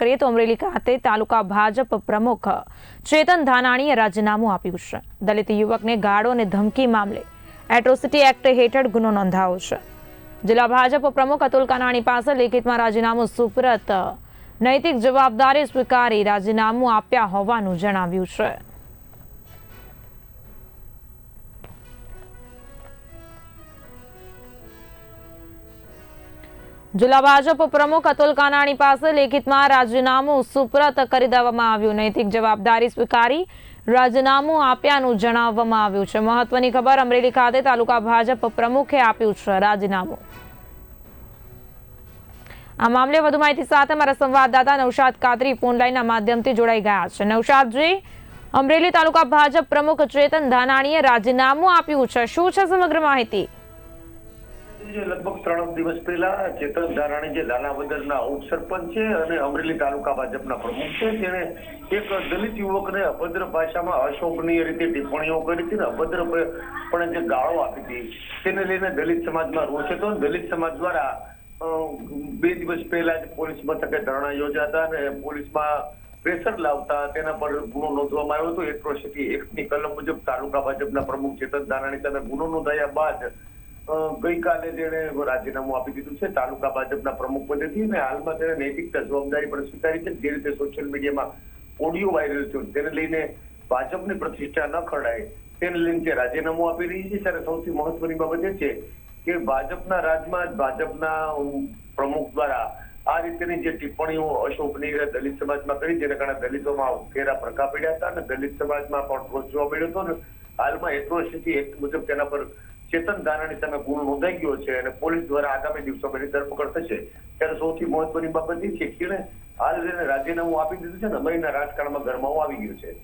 કરીએ તો અમરેલી ખાતે તાલુકા ભાજપ પ્રમુખ ચેતન ધાનાણીએ રાજીનામું આપ્યું છે. દલિત યુવકને ગાળો અને ધમકી મામલે એટ્રોસિટી એક્ટ હેઠળ ગુનો નોંધાયો છે. જિલ્લા ભાજપ પ્રમુખ અતુલ કાનાણી પાસે લેખિતમાં રાજીનામું સુપ્રત નૈતિક જવાબદારી સ્વીકારી રાજીનામું આપ્યા હોવાનું જણાવ્યું છે. જિલ્લા ભાજપ પ્રમુખ અતુલ કાનાણી પાસે લેખિતમાં રાજીનામું સુપ્રત કરી દેવામાં આવ્યું. નૈતિક જવાબદારી સ્વીકારી રાજીનામું આપ્યાનું જણાવવામાં આવ્યું છે. મહત્વની ખબર અમરેલી ખાતે તાલુકા ભાજપ પ્રમુખે આપ્યું છે રાજીનામું. આ મામલે વધુ માહિતી સાથે મારા સંવાદદાતા નવશાદ કાદરી ફોનલાઈનના માધ્યમથી જોડાઈ ગયા છે. નવશાદજી અમરેલી તાલુકા ભાજપ પ્રમુખ ચેતન ધાનાણીએ રાજીનામું આપ્યું છે. શું છે સમગ્ર માહિતી? લગભગ ત્રણ દિવસ પહેલા ચેતન ધારાણી જે લાલાવદરના ઉપસરપંચ છે અને અમરેલી તાલુકા ભાજપના પ્રમુખ છે, તેણે એક દલિત યુવકને અભદ્ર ભાષામાં અશોભનીય રીતે ટિપ્પણીઓ કરી હતી ને અભદ્ર પણ જે ગાળો આપી હતી, તેને લઈને દલિત સમાજમાં રોષ હતો દલિત સમાજ દ્વારા બે દિવસ પહેલા જ પોલીસ મથકે ધરણા યોજાતા અને પોલીસમાં પ્રેશર લાવતા તેના પર ગુનો નોંધવામાં આવ્યો હતો. એટ્રોસિટી એક્ટની કલમ મુજબ તાલુકા ભાજપના પ્રમુખ ચેતન ધારાણી સામે ગુનો નોંધાયા બાદ ગઈકાલે જેણે રાજીનામું આપી દીધું છે. તાલુકા ભાજપના પ્રમુખ પદેથી અને હાલમાં તેણે નૈતિકતા જવાબદારી પણ સ્વીકારી છે. જે રીતે સોશિયલ મીડિયામાં ઓડિયો વાયરલ થયો તેને લઈને ભાજપની પ્રતિષ્ઠા ન ખરડાય, તેને લઈને તે રાજીનામું આપી રહી છે. ત્યારે સૌથી મહત્વની બાબત એ છે કે ભાજપના રાજમાં જ ભાજપના પ્રમુખ દ્વારા આ રીતેની જે ટિપ્પણીઓ અશોકની દલિત સમાજમાં કરી, જેને કારણે દલિતોમાં ઘેરા પ્રકા પડ્યા હતા અને દલિત સમાજમાં પણ રોષ જોવા મળ્યો હતો. હાલમાં એટ્રોસિટી એક્ટ મુજબ તેના પર ચેતન ધારાણી સામે ગુનો નોંધાઈ ગયો છે અને પોલીસ દ્વારા આગામી દિવસોમાં એની ધરપકડ થશે. ત્યારે સૌથી મહત્વની બાબત એ છે કે હાલ જેને રાજીનામું આપી દીધું છે ને અમરેલીના રાજકારણમાં ગરમાવો આવી ગયો છે.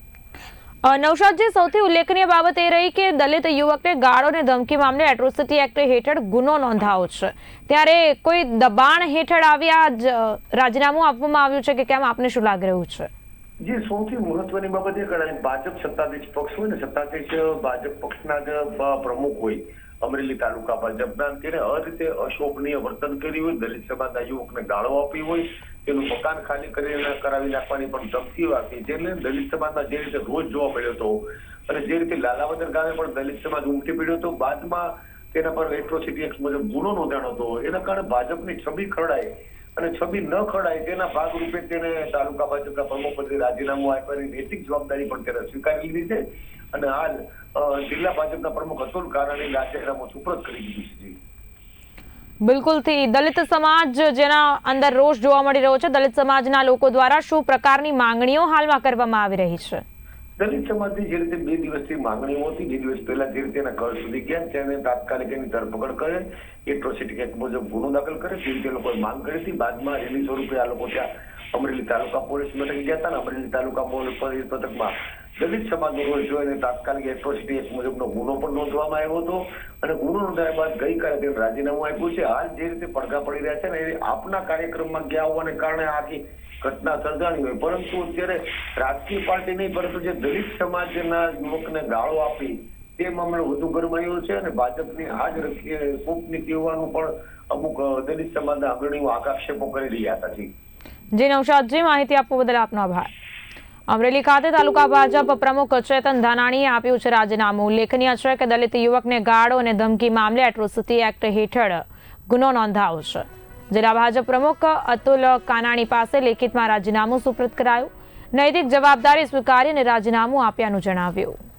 નવશાદજી સૌથી ઉલ્લેખનીય બાબત એ રહી કે દલિત યુવકને ગાળો અને ધમકી મામલે એટ્રોસિટી એક્ટ હેઠળ ગુનો નોંધાવો છે. ત્યારે કોઈ દબાણ હેઠળ આવ્યા રાજીનામું આપવામાં આવ્યું છે કે કેમ? આપને શું લાગી રહ્યું છે? જે સૌથી મહત્વની બાબત એ કરાય, ભાજપ સત્તાધીશ પક્ષ હોય ને, સત્તાધીશ ભાજપ પક્ષના જ પ્રમુખ હોય, અમરેલી તાલુકા ભાજપના તેને આ રીતે અશોભનીય વર્તન કર્યું હોય, દલિત સમાજના યુવકને ગાળો આપી હોય, તેનું મકાન ખાલી કરીને કરાવી નાખવાની પણ ધમકીઓ આપી, જેને દલિત સમાજમાં જે રીતે રોજ જોવા મળ્યો હતો અને જે રીતે લાલાવદર ગામે પણ દલિત સમાજ ઉમટી પડ્યો હતો, બાદમાં તેના પર એટ્રોસિટી એક્ટ મુજબ ગુનો નોંધાણો હતો, એના કારણે ભાજપની છબી ખરડાય અને છબી ન ખરડાય તેના ભાગરૂપે તેને તાલુકા ભાજપના પ્રમુખ પદે રાજીનામું આપવાની નૈતિક જવાબદારી પણ તેને સ્વીકારી લીધી છે. અને હાલ જિલ્લા ભાજપના પ્રમુખ અતુલ કારાણી રાજીનામું સુપ્રત કરી દીધું છે. બિલકુલથી દલિત સમાજ જેના અંદર રોષ જોવા મળી રહ્યો છે, દલિત સમાજના લોકો દ્વારા શું પ્રકારની માંગણીઓ હાલમાં કરવામાં આવી રહી છે? દલિત સમાજની જે રીતે બે દિવસથી માંગણીઓ હતી, બે દિવસ પહેલા જે રીતે એના ઘર સુધી ગયા, તેને તાત્કાલિક એની ધરપકડ કરે એટ્રોસિટી એક્ટ મુજબ ગુનો દાખલ કરે તે રીતે લોકોએ માંગ કરી હતી. બાદમાં રેલી સ્વરૂપે આ લોકો ત્યાં અમરેલી તાલુકા પોલીસ મથકે ગયા હતા અમરેલી તાલુકા પોલીસ મથકમાં દલિત સમાજનો રોલ જોઈને તાત્કાલિક એટ્રોસિટી એક્ટ મુજબનો ગુનો પણ નોંધવામાં આવ્યો હતો અને ગુનો નોંધાયા બાદ ગઈકાલે તેને રાજીનામું આપ્યું છે. હાલ જે રીતે પડઘા પડી રહ્યા છે ને એ આપના કાર્યક્રમમાં ગયા હોવાને કારણે આખી ઘટના સર્જાણી હોય. પરંતુ અત્યારે રાજકીય પાર્ટી નહીં, પરંતુ જે દલિત સમાજના યુવકને ગાળો આપી તે મામલે વધુ ગરમાયો છે અને ભાજપની આ જ કૂટનીતિ હોવાનું પણ અમુક દલિત સમાજના અગ્રણીઓ આક્ષેપો કરી રહ્યા હતા. જી. જી નૌશાદજી માહિતી આપવા બદલ આપનો આભાર. અમરેલી ખાતે તાલુકા ભાજપ પ્રમુખ ચેતન ધાનાણીએ આપ્યું છે રાજીનામું. ઉલ્લેખનીય છે કે દલિત યુવકને ગાળો અને ધમકી મામલે એટ્રોસિટી એક્ટ હેઠળ ગુનો નોંધાયો છે. જિલ્લા ભાજપ પ્રમુખ અતુલ કાનાણી પાસે લેખિતમાં રાજીનામું સુપ્રત કરાયું. નૈતિક જવાબદારી સ્વીકારીને રાજીનામું આપ્યાનું જણાવ્યું.